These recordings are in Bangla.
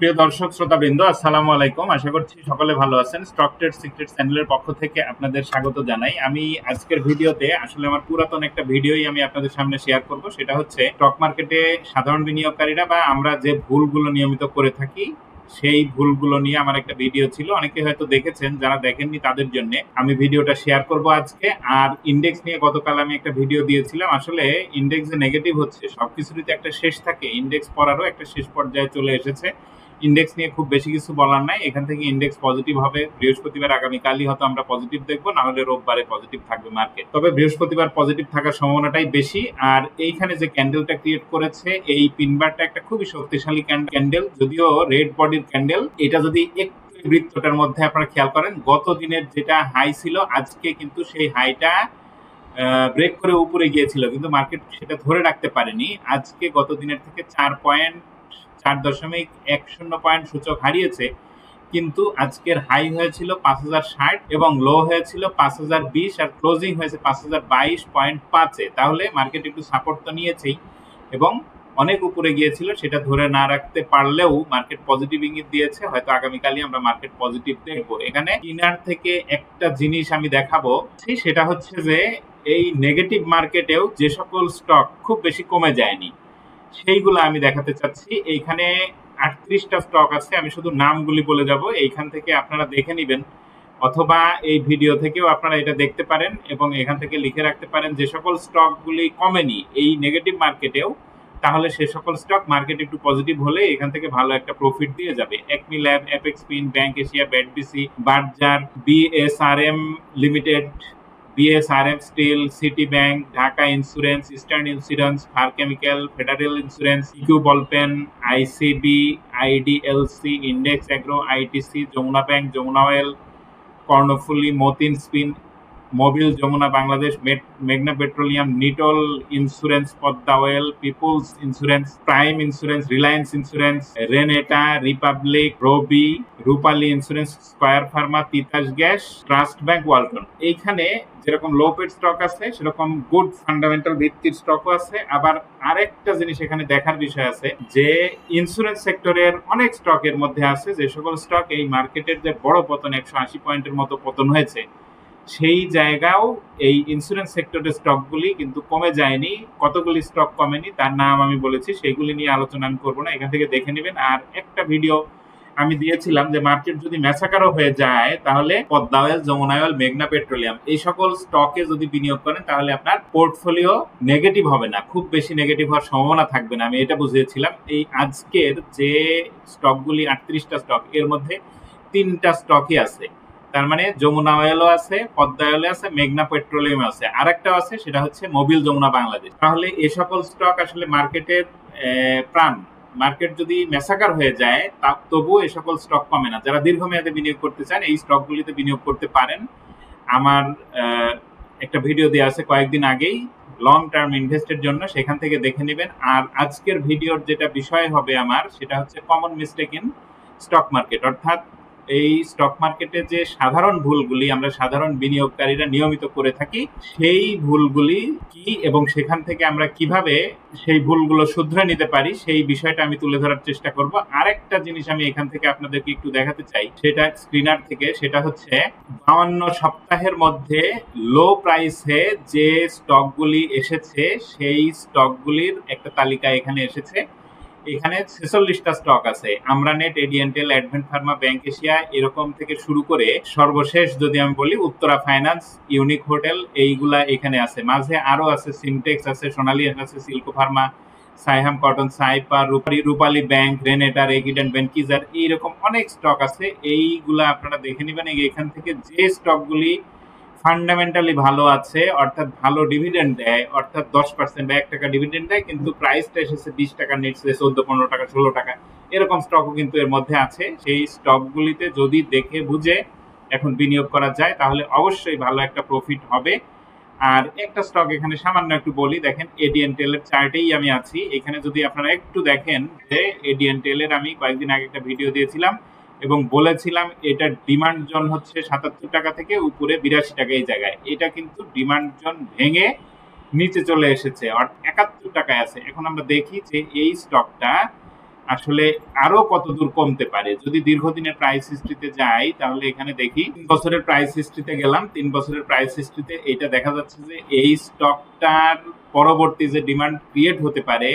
প্রিয় দর্শক, শ্রোতাবৃন্দ, আসসালামু আলাইকুম। আশা করছি সকলে ভালো আছেন। স্টক ট্রেড সিক্রেট চ্যানেলের পক্ষ থেকে আপনাদের স্বাগত জানাই। আমি আজকের ভিডিওতে, আসলে আমার পুরাতন একটা ভিডিওই আমি আপনাদের সামনে শেয়ার করব। সেটা হচ্ছে স্টক মার্কেটে সাধারণ বিনিয়োগকারীরা বা আমরা যে ভুলগুলো নিয়মিত করে থাকি, সেই ভুলগুলো নিয়ে আমার একটা ভিডিও ছিল। অনেকে হয়তো দেখেছেন, যারা দেখেননি তাদের জন্য আমি ভিডিওটা শেয়ার করব আজকে। আর ইন্ডেক্স নিয়ে গতকাল আমি একটা ভিডিও দিয়েছিলাম। আসলে ইন্ডেক্স যে নেগেটিভ হচ্ছে, সবকিছুরই তো একটা শেষ থাকে। ইন্ডেক্স পড়ারও একটা শেষ পর্যায়ে চলে এসেছে। ইন্ডেক্স নিয়ে খুব বেশি কিছু বলার নাই। এখান থেকে ইন্ডেক্স পজিটিভ হবে। বৃহস্পতিবার আগামীকালই হয়তো আমরা পজিটিভ দেখব না হলে রোববারে পজিটিভ থাকবে মার্কেট তবে বৃহস্পতিবার পজিটিভ থাকার সম্ভাবনাটাই বেশি। আর এইখানে যে ক্যান্ডেলটা ক্রিয়েট করেছে, এই পিনবারটা একটা খুবই শক্তিশালী ক্যান্ডেল যদিও রেড বডির ক্যান্ডেল এটা যদি একটু বৃত্তটার মধ্যে আপনারা খেয়াল করেন, গত দিনের যেটা হাই ছিল, আজকে কিন্তু সেই হাইটা ব্রেক করে উপরে গিয়েছিল। কিন্তু মার্কেট সেটা ধরে রাখতে পারেনি। আজকে গত দিনের থেকে চার পয়েন্ট চার দশমিক এক শূন্য পয়েন্ট সূচক হারিয়েছে, কিন্তু আজকের হাই হয়েছিল পাঁচ হাজার ষাট এবং লো হয়েছিল পাঁচ হাজার বিশ আর ক্লোজিং হয়েছে পাঁচ হাজার বাইশ পয়েন্ট পাঁচে। তাহলে মার্কেট একটু সাপোর্ট তো নিয়েছেই এবং অনেক উপরে গিয়েছিল, সেটা ধরে না রাখতে পারলেও মার্কেট পজিটিভ ইঙ্গিত দিয়েছে, হয়তো আগামীকালই আমরা মার্কেট পজিটিভ দেখব। এখানে কিনার থেকে একটা জিনিস আমি দেখাবো, সেটা হচ্ছে যে এই নেগেটিভ মার্কেটেও যে সকল স্টক খুব বেশি কমে যায়নি। সেইগুলো আমি দেখাতে চাচ্ছি। এইখানে আটত্রিশটা স্টক আছে, আমি শুধু নামগুলি বলে যাব। এইখান থেকে আপনারা দেখে নেবেন, অথবা এই ভিডিও থেকেও আপনারা এটা দেখতে পারেন এবং এখান থেকে লিখে রাখতে পারেন, যে সকল স্টকগুলি কমেনি এই নেগেটিভ মার্কেটেও তাহলে সে সকল স্টক মার্কেট একটু পজিটিভ হলে এখান থেকে ভালো একটা প্রফিট দিয়ে যাবে। Acme lab apex pin bank Asia BATBC Berger BSRM limited BSRF steel City bank Dhaka insurance Eastern insurance Far chemical Federal insurance EQ ballpen ICB IDLC index agro ITC Jamuna bank Jamuna oil Karnaphuli Matin spin Mobil Jamuna Bangladesh মেঘনা petroleum Nitol insurance Padma oil Peoples insurance Prime insurance Reliance insurance Renata Republic Robi Rupali insurance Square pharma Titas gas Trust bank Walton এইখানে যেরকম লো পেড স্টক আছে, সেরকম গুড ফান্ডামেন্টাল ভিত্তির স্টকও আছে। আবার আরেকটা জিনিস এখানে দেখার বিষয় আছে, যে ইন্স্যুরেন্স সেক্টরের অনেক স্টকের মধ্যে আছে, যে সকল স্টক এই মার্কেটের যে বড় পতন, একশো আশি পয়েন্টের মতো পতন হয়েছে সেই জায়গাও এই ইন্স্যুরেন্স সেক্টরের স্টকগুলি কিন্তু কমে যায়নি। কতগুলি স্টক কমেনি, তার নাম আমি বলেছি, সেইগুলি নিয়ে আলোচনা আমি করব না, এখান থেকে দেখে নেবেন। আর একটা ভিডিও আমি দিয়েছিলাম যে মার্কেট যদি ম্যাসাকারও হয়ে যায়, তাহলে পদ্মা অয়েল যমুনা অয়েল মেঘনা পেট্রোলিয়াম এই সকল স্টকে যদি বিনিয়োগ করেন, তাহলে আপনার পোর্টফোলিও নেগেটিভ হবে না, খুব বেশি নেগেটিভ হওয়ার সম্ভাবনা থাকবে না, আমি এটা বুঝিয়েছিলাম। এই আজকের যে স্টকগুলি আটত্রিশটা স্টক এর মধ্যে তিনটা স্টকই আছে। তার মানে যমুনা অয়েলও আছে, পদ্মা অয়েলও আছে, মেঘনা পেট্রোলিয়াম আছে। আর একটা আছে, সেটা হচ্ছে মোবিল যমুনা বাংলাদেশ। তাহলে এ সকল স্টক আসলে মার্কেটের প্রাণ। মার্কেট যদি মেসাকার হয়ে যায়, তা তবুও এ সকল স্টক কমে না। যারা দীর্ঘমেয়াদে বিনিয়োগ করতে চান, এই স্টকগুলিতে বিনিয়োগ করতে পারেন। আমার একটা ভিডিও দেওয়া আছে কয়েকদিন আগেই লং টার্ম ইনভেস্টের জন্য, সেখান থেকে দেখে নেবেন। আর আজকের ভিডিওর যেটা বিষয় হবে আমার, সেটা হচ্ছে common mistake in stock market অর্থাৎ এই স্টক মার্কেটে যে সাধারণ ভুলগুলি আমরা সাধারণ বিনিয়োগকারীরা নিয়মিত করে থাকি, সেই ভুলগুলি কি এবং সেখান থেকে আমরা কীভাবে সেই ভুলগুলো শুধরে নিতে পারি, সেই বিষয়টা আমি তুলে ধরার চেষ্টা করব। আরেকটা জিনিস আমি এখান থেকে আপনাদেরকে একটু দেখাতে চাই, সেটা স্ক্রিনার থেকে, সেটা হচ্ছে বাউন্ন সপ্তাহের মধ্যে লো প্রাইসে যে স্টকগুলি এসেছে, সেই স্টকগুলির একটা তালিকা এখানে এসেছে। এখানে ছেচল্লিশটা স্টক আছে। আমরা নেট এডিয়েন্টেল অ্যাডভেন্ট ফার্মা, ব্যাংক এশিয়া, এরকম থেকে শুরু করে সর্বশেষ যদি আমি বলি, উত্তরা ফাইন্যান্স, ইউনিক হোটেল, এইগুলা এখানে আছে। মাঝে আরও আছে, সিনটেক্স আছে, সোনালী আছে, সিল্কো ফার্মা, সাইহাম কটন সাইপা রূপালী রূপালী ব্যাংক রেনেটার এগিডেন্ট ব্যাংকিজার এইরকম অনেক স্টক আছে। এইগুলা আপনারা দেখে নেবেন এখান থেকে যে স্টকগুলি ফান্ডামেন্টালি ভালো আছে, অর্থাৎ ভালো ডিভিডেন্ড দেয়, অর্থাৎ দশ পার্সেন্ট বা এক টাকা ডিভিডেন্ড দেয়, কিন্তু প্রাইসটা এসেছে বিশ টাকা নিচ্ছে চোদ্দ, পনেরো টাকা, ষোলো টাকা। এরকম স্টকও কিন্তু এর মধ্যে আছে। সেই স্টকগুলিতে যদি দেখে বুঝে এখন বিনিয়োগ করা যায়, তাহলে অবশ্যই ভালো একটা প্রফিট হবে। আর একটা স্টক এখানে সামান্য একটু বলি, দেখেন এডিএনটেল টেলের চার্টেই আমি আছি। এখানে যদি আপনারা একটু দেখেন যে এডিএনটেল টেলের আমি কয়েকদিন আগে একটা ভিডিও দিয়েছিলাম। এবং বলেছিলাম এটা ডিমান্ড জোন হচ্ছে সাতাত্তর টাকা থেকে উপরে বিরাশি টাকা এই জায়গায়। এটা কিন্তু ডিমান্ড জোন ভেঙে নিচে চলে এসেছে একাত্তর টাকায় আছে। এখন আমরা দেখি যে এই স্টকটা আসলে আরও কত দূর কমতে পারে। যদি দীর্ঘদিনের প্রাইস হিস্ট্রিতে যাই, তাহলে এখানে দেখি তিন বছরের প্রাইস হিস্ট্রিতে গেলাম। তিন বছরের প্রাইস হিস্ট্রিতে এটা দেখা যাচ্ছে যে এই স্টকটার পরবর্তী যে ডিমান্ড ক্রিয়েট হতে পারে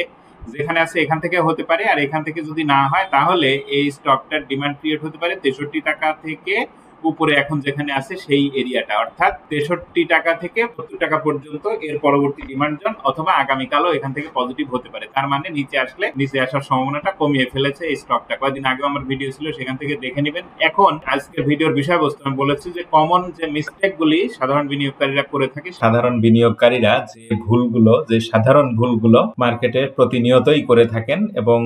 যেখানে আছে এখান থেকে হতে পারে, আর এখান থেকে যদি না হয়, তাহলে এই স্টকটার ডিমান্ড ক্রিয়েট হতে পারে তেষট্টি টাকা থেকে উপরে এখন যেখানে আছে সেই এরিয়াটা। অর্থাৎ তেষট্টি টাকা থেকে সত্তর টাকা পর্যন্ত এর পরবর্তী ডিমান্ড জোন অথবা আগামীকালও এখান থেকে পজিটিভ হতে পারে। তার মানে নিচে আসলে, নিচে আসার সম্ভাবনাটা কমিয়ে ফেলেছে এই স্টকটা কয়েকদিন আগেও আমার ভিডিও ছিল, সেখান থেকে দেখে নেবেন। এখন আজকের ভিডিওর বিষয়বস্তু আমি বলেছি যে কমন যে মিস্টেক গুলি সাধারণ বিনিয়োগকারীরা করে থাকে সাধারণ বিনিয়োগকারীরা যে ভুলগুলো, যে সাধারণ ভুলগুলো মার্কেটে প্রতিনিয়তই করে থাকেন এবং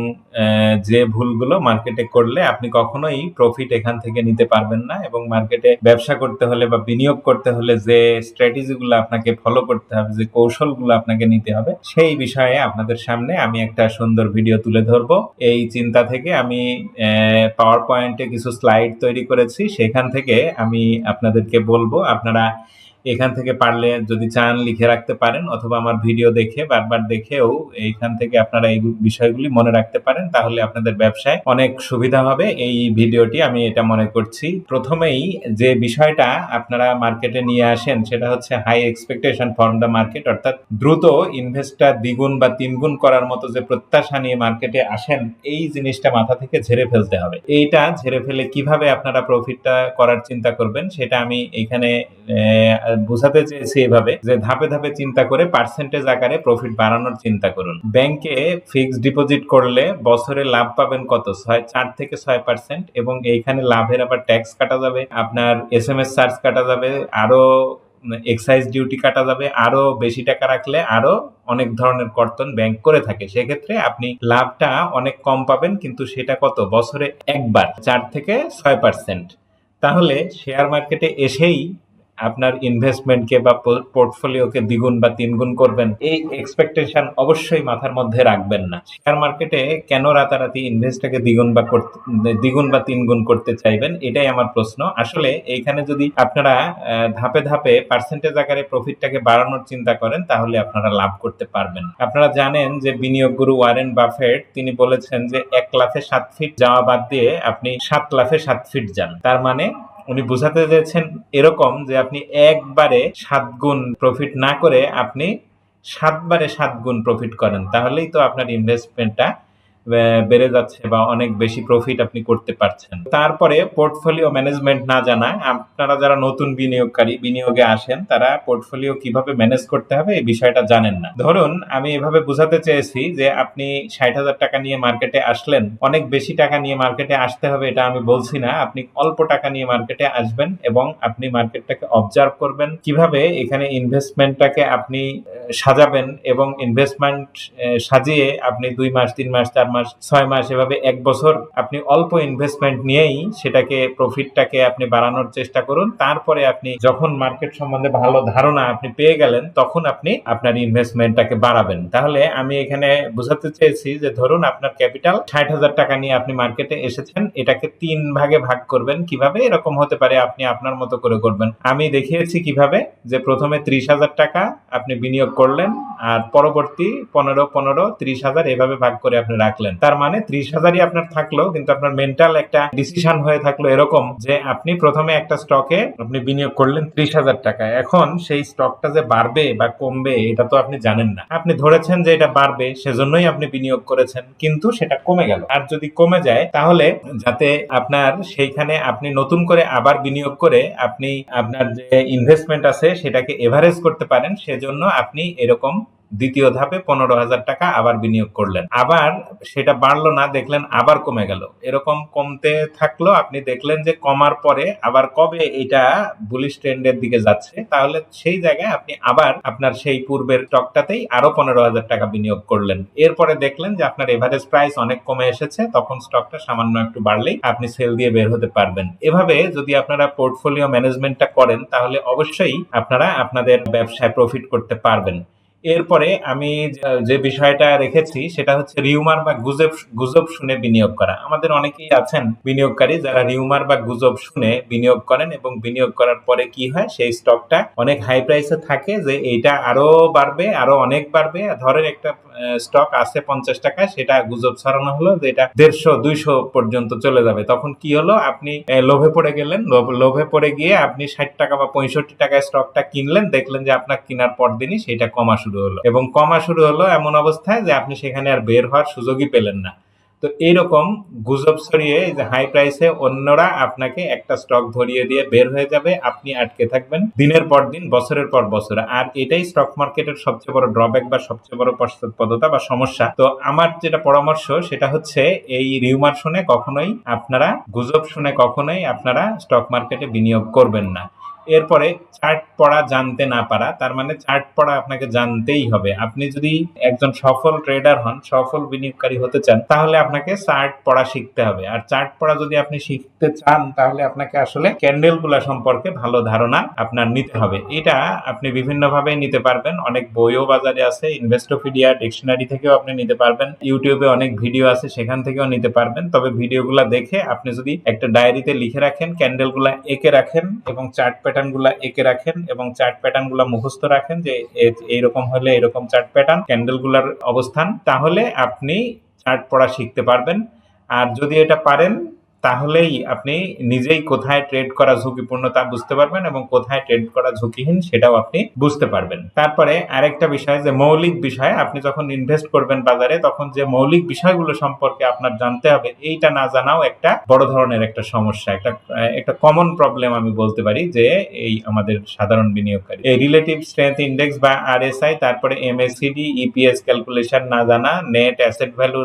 যে ভুলগুলো মার্কেটে করলে আপনি কখনোই প্রফিট এখান থেকে নিতে পারবেন না এবং মার্কেটে ব্যবসা করতে হলে বা বিনিয়োগ করতে হলে যে স্ট্র্যাটেজিগুলো আপনাকে ফলো করতে হবে, যে কৌশলগুলো আপনাকে নিতে হবে, সেই বিষয়ে আপনাদের সামনে আমি একটা সুন্দর ভিডিও তুলে ধরবো। এই চিন্তা থেকে আমি পাওয়ার পয়েন্টে কিছু স্লাইড তৈরি করেছি। সেখান থেকে আমি আপনাদেরকে বলব, আপনারা এখান থেকে পারলে যদি চান লিখে রাখতে পারেন, অথবা আমার ভিডিও দেখে, বারবার দেখেও এইখান থেকে আপনারা এই বিষয়গুলি মনে রাখতে পারেন, তাহলে আপনাদের ব্যবসায় অনেক সুবিধা হবে। এই ভিডিওটি আমি এটা মনে করছি। প্রথমেই যে বিষয়টা আপনারা মার্কেটে নিয়ে আসেন, সেটা হচ্ছে high expectation from the market অর্থাৎ দ্রুত ইনভেস্টার দ্বিগুণ বা তিনগুণ করার মতো যে প্রত্যাশা নিয়ে মার্কেটে আসেন, এই জিনিসটা মাথা থেকে ঝেড়ে ফেলতে হবে। এইটা ঝেড়ে ফেলে কীভাবে আপনারা প্রফিটটা করার চিন্তা করবেন, সেটা আমি এখানে বোঝাতে চেয়েছি এভাবে যে ধাপে ধাপে চিন্তা করে পার্সেন্টেজ আকারে প্রফিট বাড়ানোর চিন্তা করুন। ব্যাংকে ফিক্সড ডিপোজিট করলে বছরে লাভ পাবেন কত? ছয়, চার থেকে ছয় পার্সেন্ট এবং এইখানে লাভের আবার ট্যাক্স কাটা যাবে, আপনার এস এম এস চার্জ কাটা যাবে, আরও এক্সাইজ ডিউটি কাটা যাবে, আরও বেশি টাকা রাখলে আরও অনেক ধরনের কর্তন ব্যাংক করে থাকে। সেক্ষেত্রে আপনি লাভটা অনেক কম পাবেন, কিন্তু সেটা কত? বছরে একবার, চার থেকে ছয় পার্সেন্ট তাহলে শেয়ার মার্কেটে এসেই আপনার ইনভেস্টমেন্টকে বা পোর্টফোলিওকে দ্বিগুণ বা তিনগুণ করবেন, এই এক্সপেকটেশন অবশ্যই মাথার মধ্যে রাখবেন না। শেয়ার মার্কেটে কেন রাতারাতি ইনভেস্টটাকে দ্বিগুণ বা দ্বিগুণ বা তিনগুণ করতে চাইবেন, এটাই আমার প্রশ্ন। আসলে এইখানে যদি আপনারা ধাপে ধাপে পার্সেন্টেজ আকারে প্রফিটটাকে বাড়ানোর চিন্তা করেন, তাহলে আপনারা লাভ করতে পারবেন। আপনারা জানেন যে বিনিয়োগ গুরু ওয়ারেন বাফেট, তিনি বলেছেন যে এক লাফে সাত ফিট যাওয়া বাদ দিয়ে আপনি সাত লাফে সাত ফিট যান। তার মানে উনি বোঝাতে চেয়েছেন এরকম যে আপনি একবারে সাত গুণ প্রফিট না করে আপনি সাতবারে সাত গুণ প্রফিট করেন। তাহলেই তো আপনার ইনভেস্টমেন্টটা বেড়ে যাচ্ছে বা অনেক বেশি প্রফিট আপনি করতে পারছেন। তারপরে পোর্টফোলিও ম্যানেজমেন্ট না জানা আপনারা যারা নতুন বিনিয়োগকারী, বিনিয়োগে আসেন, তারা পোর্টফোলিও কীভাবে ম্যানেজ করতে হবে এই বিষয়টা জানেন না। ধরুন, আমি এভাবে বোঝাতে চেয়েছি যে আপনি ষাট হাজার টাকা নিয়ে মার্কেটে আসলেন, অনেক বেশি টাকা নিয়ে মার্কেটে আসতে হবে এটা আমি বলছি না, আপনি অল্প টাকা নিয়ে মার্কেটে আসবেন এবং আপনি মার্কেটটাকে অবজার্ভ করবেন, কীভাবে এখানে ইনভেস্টমেন্টটাকে আপনি সাজাবেন এবং ইনভেস্টমেন্ট সাজিয়ে আপনি দুই মাস, তিন মাস, চার মাস, ছয় মাস এভাবে এক বছর আপনি অল্প ইনভেস্টমেন্ট নিয়েই সেটাকে প্রফিটটাকে আপনি বাড়ানোর চেষ্টা করুন। তারপরে আপনি যখন মার্কেট সম্বন্ধে ভালো ধারণা আপনি পেয়ে গেলেন, তখন আপনি আপনার ইনভেস্টমেন্টটাকে বাড়াবেন। তাহলে আমি এখানে বোঝাতে চেয়েছি যে, ধরুন আপনার ক্যাপিটাল ষাট হাজার টাকা নিয়ে আপনি মার্কেটে এসেছেন, এটাকে তিন ভাগে ভাগ করবেন। কীভাবে? এরকম হতে পারে আপনি আপনার মতো করে করবেন। আমি দেখিয়েছি কীভাবে? যে, প্রথমে ত্রিশ হাজার টাকা আপনি বিনিয়োগ করলেন, আর পরবর্তী পনেরো পনেরো, ত্রিশ হাজার এভাবে ভাগ করে আপনি রাখলেন। তার মানে ত্রিশ হাজারই আপনার থাকল, কিন্তু আপনার মেন্টাল একটা ডিসিশন হয়ে থাকল এরকম যে আপনি প্রথমে একটা স্টকে আপনি বিনিয়োগ করলেন ত্রিশ হাজার টাকা এখন সেই স্টকটা যে বাড়বে বা কমবে, এটা তো আপনি জানেন না। আপনি ধরেছেন যে এটা বাড়বে, সেজন্যই আপনি বিনিয়োগ করেছেন, কিন্তু সেটা কমে গেল। আর যদি কমে যায়, তাহলে যাতে আপনার সেইখানে আপনি নতুন করে আবার বিনিয়োগ করে আপনি আপনার যে ইনভেস্টমেন্ট আছে, সেটাকে এভারেজ করতে পারেন, সেজন্য আপনি এরকম দ্বিতীয় ধাপে পনেরো হাজার টাকা আবার বিনিয়োগ করলেন। আবার সেটা বাড়লো না, দেখলেন আবার কমে গেল। এরকম কমতে থাকল, আপনি দেখলেন যে কমার পরে আবার কবে এটা বুলিশ ট্রেন্ডের দিকে যাচ্ছে, তাহলে সেই জায়গায় আপনি আবার আপনার সেই পূর্বের স্টকটাতেই আরও পনেরো হাজার টাকা বিনিয়োগ করলেন। এরপরে দেখলেন যে আপনার এভারেজ প্রাইস অনেক কমে এসেছে, তখন স্টকটা সামান্য একটু বাড়লেই আপনি সেল দিয়ে বের হতে পারবেন। এভাবে যদি আপনারা পোর্টফোলিও ম্যানেজমেন্টটা করেন, তাহলে অবশ্যই আপনারা আপনাদের ব্যবসায় প্রফিট করতে পারবেন। এরপরে আমি যে- বিষয়টা রেখেছি, সেটা হচ্ছে রিউমার বা গুজব গুজব শুনে বিনিয়োগ করা। আমাদের অনেকেই আছেন বিনিয়োগকারী যারা রিউমার বা গুজব শুনে বিনিয়োগ করেন এবং বিনিয়োগ করার পরে কি হয়, সেই স্টকটা অনেক হাই প্রাইসে থাকে যে, এইটা আরও বাড়বে, আরও অনেক বাড়বে। ধরেন একটা স্টক আছে পঞ্চাশ টাকা, সেটা গুজব ছড়ানো হলো যে, এটা দেড়শো, দুইশো পর্যন্ত চলে যাবে। তখন কি হলো, আপনি লোভে পড়ে গেলেন, লোভ- লোভে পড়ে গিয়ে আপনি ষাট টাকা বা পঁয়ষট্টি টাকায় স্টকটা কিনলেন, দেখলেন যে আপনার কেনার পর দিনই সেটা কমা শুরু হলো। এবং কমা শুরু হলো এমন অবস্থায় যে আপনি সেখানে আর বের হওয়ার সুযোগই পেলেন না। তো এইরকম গুজব ছড়িয়ে যে হাই প্রাইসে অন্যরা আপনাকে একটা স্টক ধরিয়ে দিয়ে বের হয়ে যাবে, আপনি আটকে থাকবেন দিনের পর দিন, বছরের পর বছর। আর এটাই স্টক মার্কেটের সবচেয়ে বড় ড্রব্যাক বা সবচেয়ে বড় পশ্চাৎপদতা বা সমস্যা। তো আমার যেটা পরামর্শ, সেটা হচ্ছে এই রিউমার শুনে কখনোই আপনারা, গুজব শুনে কখনোই আপনারা স্টক মার্কেটে বিনিয়োগ করবেন না। এরপরে চার্ট পড়া জানতে না পারা, তার মানে চার্ট পড়া আপনাকে জানতেই হবে। আপনি যদি একজন সফল ট্রেডার হন, সফল বিনিয়োগকারী হতে চান, তাহলে আপনাকে চার্ট পড়া শিখতে হবে। আর চার্ট পড়া যদি আপনি শিখতে চান, তাহলে আপনাকে আসলে ক্যান্ডেলগুলা সম্পর্কে ভালো ধারণা আপনার নিতে হবে। এটা আপনি বিভিন্ন ভাবে নিতে পারবেন। অনেক বইও বাজারে আছে ইনভেস্টোপিডিয়া ডিকশনারি থেকেও আপনি নিতে পারবেন। ইউটিউবে অনেক ভিডিও আছে, সেখান থেকেও নিতে পারবেন। তবে ভিডিওগুলা দেখে আপনি যদি একটা ডায়েরিতে লিখে রাখেন ক্যান্ডেলগুলা এঁকে রাখেন এবং চার্ট প্যাটার্নগুলা এঁকে রাখেন এবং চার্ট প্যাটার্নগুলা মুখস্থ রাখেন যে এই এইরকম হলে এরকম চার্ট প্যাটার্ন ক্যান্ডেলগুলোর অবস্থান, তাহলে আপনি চার্ট পড়া শিখতে পারবেন। আর যদি এটা পারেন তাহলেই আপনি নিজেই কোথায় ট্রেড করা ঝুঁকিপূর্ণ তা বুঝতে পারবেন এবং কোথায় ট্রেড করা ঝুঁকিহীন সেটাও আপনি বুঝতে পারবেন। তারপরে আরেকটা বিষয় যে মৌলিক বিষয়, আপনি যখন ইনভেস্ট করবেন বাজারে, তখন যে মৌলিক বিষয়গুলো সম্পর্কে আপনার জানতে হবে, এইটা না জানাও একটা বড় ধরনের একটা সমস্যা, একটা একটা কমন প্রবলেম আমি বলতে পারি যে এই আমাদের সাধারণ বিনিয়োগকারী। এই রিলেটিভ স্ট্রেংথ ইন্ডেক্স বা আরএসআই তারপরে এমএসসিডি ইপিএস ক্যালকুলেশন না জানা নেট অ্যাসেট ভ্যালু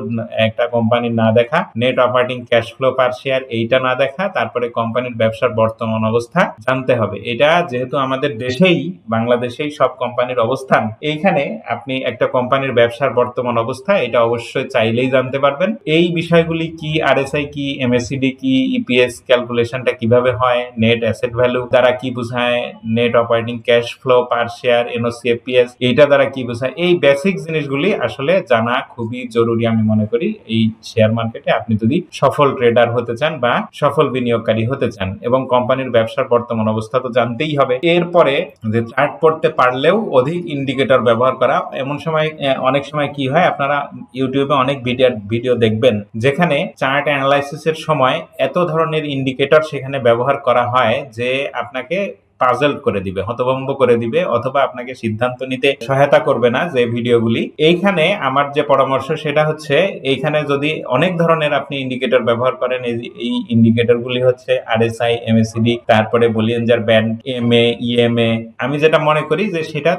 একটা কোম্পানির না দেখা net operating cash flow per share এইটা না দেখা, তারপরে কোম্পানির ব্যবসার বর্তমান অবস্থা জানতে হবে। এটা যেহেতু আমাদের দেশেই, বাংলাদেশেই সব কোম্পানির অবস্থান, এইখানে আপনি একটা কোম্পানির ব্যবসার বর্তমান অবস্থা, এটা অবশ্যই চাইলেই জানতে পারবেন। এই বিষয়গুলি কি আরএসআই কি এমএসসিডি কি ইপিএস ক্যালকুলেশনটা কীভাবে হয় নেট অ্যাসেট ভ্যালু দ্বারা কি বোঝায় net operating cash flow per share NOCFPS এইটা দ্বারা কি বোঝায়, এই বেসিক জিনিসগুলি আসলে জানা খুবই জরুরি আমি মনে করি। এই শেয়ার মার্কেটে আপনি যদি সফল ট্রেডার হতে চান বা সফল বিনিয়োগকারী হতে চান এবং কোম্পানির ব্যবসার বর্তমান অবস্থা তো জানতেই হবে। এরপরে যে চার্ট পড়তে পারলেও অধিক ইন্ডিকেটর ব্যবহার করা, এমন সময় অনেক সময় কি হয়, আপনারা ইউটিউবে অনেক ভিডিও ভিডিও দেখবেন যেখানে চার্ট অ্যানালাইসিসের সময় এত ধরনের ইন্ডিকেটর সেখানে ব্যবহার করা হয় যে আপনাকে পাজল করে দিবে, হতভম্ব করে দিবে অথবা আপনাকে সিদ্ধান্ত নিতে সহায়তা করবে না যে ভিডিওগুলি। এইখানে আমার যে পরামর্শ সেটা হচ্ছে, এইখানে যদি অনেক ধরনের আপনি ইন্ডিকেটর ব্যবহার করেন, এই- ইন্ডিকেটরগুলি হচ্ছে আরএসআই এমএসিডি তারপরে বলিয়েঞ্জার ব্যান্ড এমএ ইএমএ আমি যেটা মনে করি যে সেটা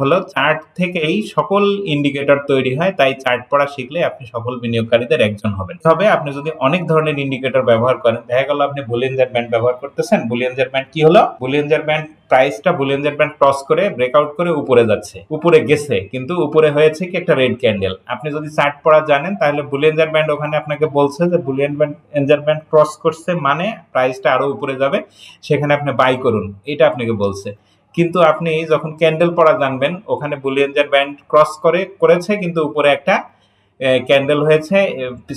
হলো চার্ট থেকেই সকল ইন্ডিকেটর তৈরি হয়, তাই চার্ট পড়া শিখলে আপনি সফল বিনিয়োগকারীদের একজন হবেন। তবে আপনি যদি অনেক ধরনের ইন্ডিকেটর ব্যবহার করেন, দেখা গেল আপনি বুলিয়েঞ্জার ব্যান্ড ব্যবহার করতেছেন বুলিয়েঞ্জার ব্যান্ড কি হলো? বুলিয়েঞ্জার ব্যান্ড প্রাইসটা বুলিয়েঞ্জার ব্যান্ড ক্রস করে ব্রেকআউট করে উপরে যাচ্ছে। উপরে গেছে, কিন্তু উপরে হয়েছে কি একটা রেড ক্যান্ডেল আপনি যদি চার্ট পড়া জানেন, তাহলে বুলিয়েঞ্জার ব্যান্ড ওখানে আপনাকে বলছে যে বুলিয়ন ব্যান্ড এঞ্জার ব্যান্ড ক্রস করছে মানে প্রাইসটা আরও উপরে যাবে, সেখানে আপনি বাই করুন, এটা আপনাকে বলছে। কিন্তু আপনি যখন ক্যান্ডেল পড়া জানবেন, ওখানে বুলিয়েঞ্জার ব্যান্ড ক্রস করে, করেছে, কিন্তু উপরে একটা ক্যান্ডেল হয়েছে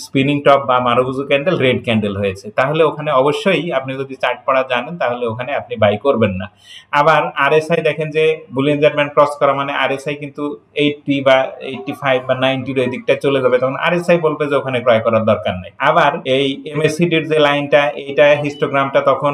স্পিনিং টপ বা মারুগুজু ক্যান্ডেল রেড ক্যান্ডেল হয়েছে। তাহলে ওখানে অবশ্যই আপনি যদি চার্ট পড়া জানেন, তাহলে ওখানে আপনি বাই করবেন না। আবার আরএসআই দেখেন যে বুলিয়েঞ্জার ব্যান্ড ক্রস করা মানে আরএসআই কিন্তু এইটটি বা এইটটি ফাইভ বা নাইনটির ওই দিকটায় চলে যাবে, তখন আরএসআই বলবে যে ওখানে ক্রয় করার দরকার নেই। আবার এই এমএসসিডির যে লাইনটা এইটা হিস্টোগ্রামটা তখন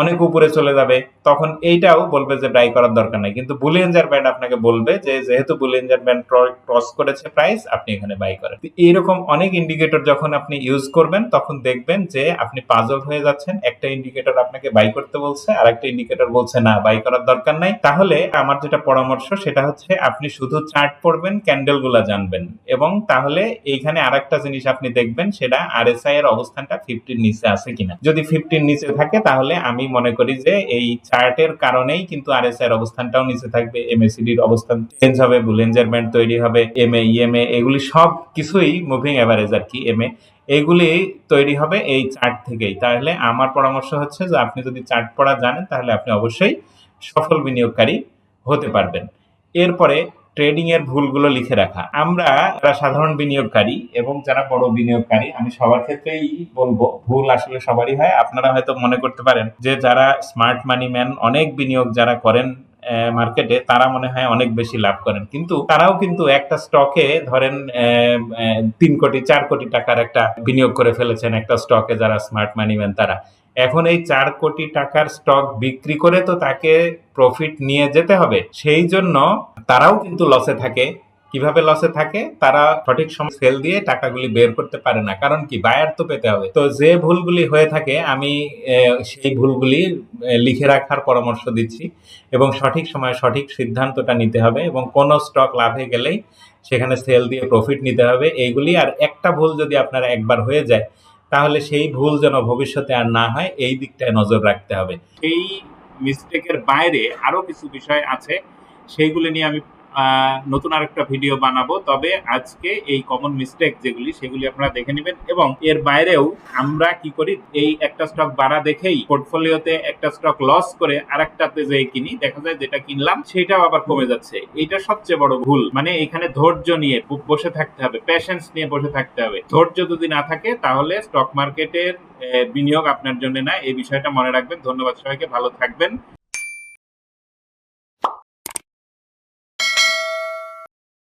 অনেক উপরে চলে যাবে। তখন এইটাও বলবে যে বাই করার দরকার নাই। কিন্তু বুলিয়েঞ্জার ব্যান্ড আপনাকে বলবে যে, যেহেতু বুলিয়েঞ্জার ব্যান্ড ক্রস করেছে প্রাইস আপনি এখানে বাই করেন তো এইরকম অনেক ইন্ডিকেটর যখন আপনি ইউজ করবেন, তখন দেখবেন যে আপনি পাজল হয়ে যাচ্ছেন। একটা ইন্ডিকেটর আপনাকে বাই করতে বলছে আর একটা ইন্ডিকেটর বলছে, না বাই করার দরকার নাই। তাহলে আমার যেটা পরামর্শ, সেটা হচ্ছে আপনি শুধু চার্ট পড়বেন ক্যান্ডেলগুলা জানবেন। এবং তাহলে এইখানে আরেকটা জিনিস আপনি দেখবেন, সেটা আরএসআই এর অবস্থানটা ফিফটির নিচে আছে কিনা। যদি ফিফটির নিচে থাকে, তাহলে আমি মনে করি যে এই চার্টের কারণেই কিন্তু আরএসআই এর অবস্থানটাও নিচে থাকবে এমএসিডির অবস্থান চেঞ্জ হবে বুলেঞ্জার ব্যান্ড তৈরি হবে এম এমএ ইএমএ এগুলি সব কিছুই মুভিং অ্যাভারেজ আর কি এমএ এগুলি তৈরি হবে এই চার্ট থেকেই। তাহলে আমার পরামর্শ হচ্ছে যে আপনি যদি চার্ট পড়া জানেন, তাহলে আপনি অবশ্যই সফল বিনিয়োগকারী হতে পারবেন। এরপরে ট্রেডিং এর ভুলগুলো লিখে রাখা। আমরা যারা সাধারণ বিনিয়োগকারী এবং যারা বড় বিনিয়োগকারী, আমি সবার ক্ষেত্রেই বলব, ভুল আসলে সবারই হয়। আপনারা হয়তো মনে করতে পারেন যে যারা স্মার্ট মানি ম্যান অনেক বিনিয়োগ যারা করেন মার্কেটে তারা মনে হয় অনেক বেশি লাভ করেন। কিন্তু তারাও কিন্তু একটা স্টকে ধরেন তিন কোটি, চার কোটি টাকার একটা বিনিয়োগ করে ফেলেছেন একটা স্টকে যারা স্মার্ট মানি ম্যান তারা। এখন এই চার কোটি টাকার স্টক বিক্রি করে তো তাকে প্রফিট নিয়ে যেতে হবে। সেই জন্য তারাও কিন্তু লসে থাকে। কীভাবে লসে থাকে, তারা সঠিক সময় সেল দিয়ে টাকাগুলি বের করতে পারে না। কারণ কি? বায়ার তো পেতে হবে। তো যে ভুলগুলি হয়ে থাকে, আমি সেই ভুলগুলি লিখে রাখার পরামর্শ দিচ্ছি এবং সঠিক সময়ে সঠিক সিদ্ধান্তটা নিতে হবে এবং কোন স্টক লাভে গেলেই সেখানে সেল দিয়ে প্রফিট নিতে হবে এইগুলি। আর একটা ভুল যদি আপনার একবার হয়ে যায়, তাহলে সেই ভুল যেন ভবিষ্যতে আর না হয়, এই দিকটায় নজর রাখতে হবে। এই মিস্টেকের বাইরে আরও কিছু বিষয় আছে, সেইগুলি নিয়ে আমি নতুন আরেকটা ভিডিও বানাবো। তবে আজকে এই কমন মিস্টেক যেগুলি, সেগুলি আপনারা দেখে নেবেন এবং এর বাইরেও আমরা কি করি, এই একটা স্টক বাড়া দেখেই পোর্টফোলিওতে একটা স্টক লস করে আরেকটাতে যে কিনি, দেখা যায় যেটা কিনলাম সেটাও আবার কমে যাচ্ছে। এটা সবচেয়ে বড় ভুল। মানে এখানে ধৈর্য নিয়ে বসে থাকতে হবে প্যাশেন্স নিয়ে বসে থাকতে হবে। ধৈর্য যদি না থাকে, তাহলে স্টক মার্কেটের বিনিয়োগ আপনার জন্য না। এই বিষয়টা মনে রাখবেন। ধন্যবাদ সবাইকে। ভালো থাকবেন।